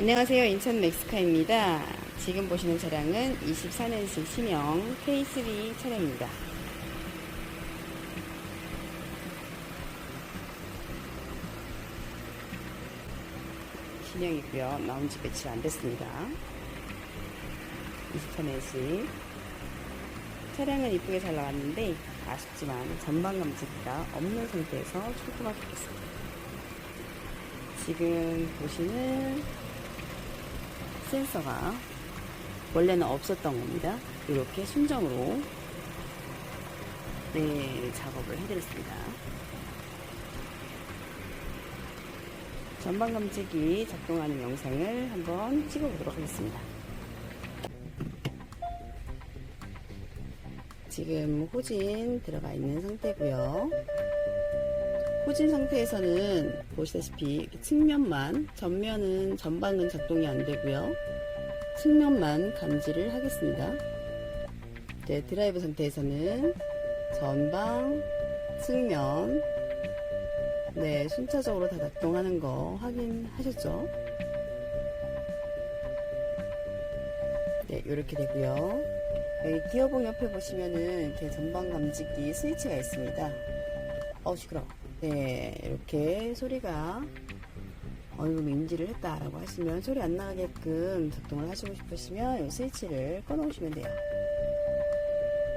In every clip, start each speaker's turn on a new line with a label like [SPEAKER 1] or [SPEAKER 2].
[SPEAKER 1] 안녕하세요. 인천 멕스카입니다. 지금 보시는 차량은 24년식 신형 K3 차량입니다. 신형이고요. 나온 지 며칠 안 됐습니다. 24년식 차량은 이쁘게 잘 나왔는데 아쉽지만 전방 감지기가 없는 상태에서 출고가 됐습니다. 지금 보시는 센서가 원래는 없었던 겁니다. 이렇게 순정으로 네, 작업을 해드렸습니다. 전방 감지기 작동하는 영상을 한번 찍어보도록 하겠습니다. 지금 호진 들어가 있는 상태고요. 호진 상태에서는 보시다시피 측면만 전면은 전방은 작동이 안 되고요. 측면만 감지를 하겠습니다. 네, 드라이브 상태에서는 전방, 측면 네, 순차적으로 다 작동하는 거 확인하셨죠? 네, 이렇게 되고요. 여기 기어봉 옆에 보시면은 이렇게 전방 감지기 스위치가 있습니다. 어우 시끄러. 네, 이렇게 소리가 어느 정도 인지를 했다라고 하시면 소리 안 나게끔 작동을 하시고 싶으시면 이 스위치를 꺼놓으시면 돼요.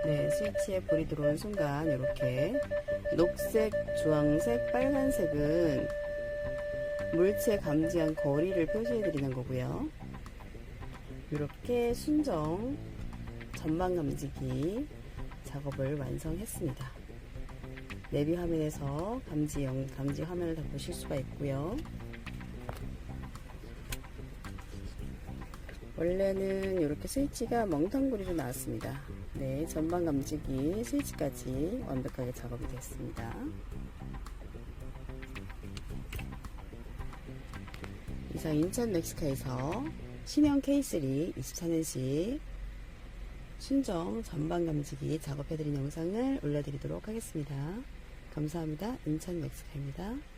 [SPEAKER 1] 네, 스위치에 불이 들어오는 순간 이렇게 녹색, 주황색, 빨간색은 물체 감지한 거리를 표시해 드리는 거고요. 이렇게 순정 전방 감지기 작업을 완성했습니다. 내비 화면에서 감지 영, 감지 화면을 다 보실 수가 있고요. 원래는 이렇게 스위치가 멍텅구리로 나왔습니다. 네, 전방 감지기 스위치까지 완벽하게 작업이 됐습니다. 이상 인천 멕시카에서 신형 K3 24년식 순정 전방 감지기 작업해드린 영상을 올려드리도록 하겠습니다. 감사합니다. 인천 멕시카입니다.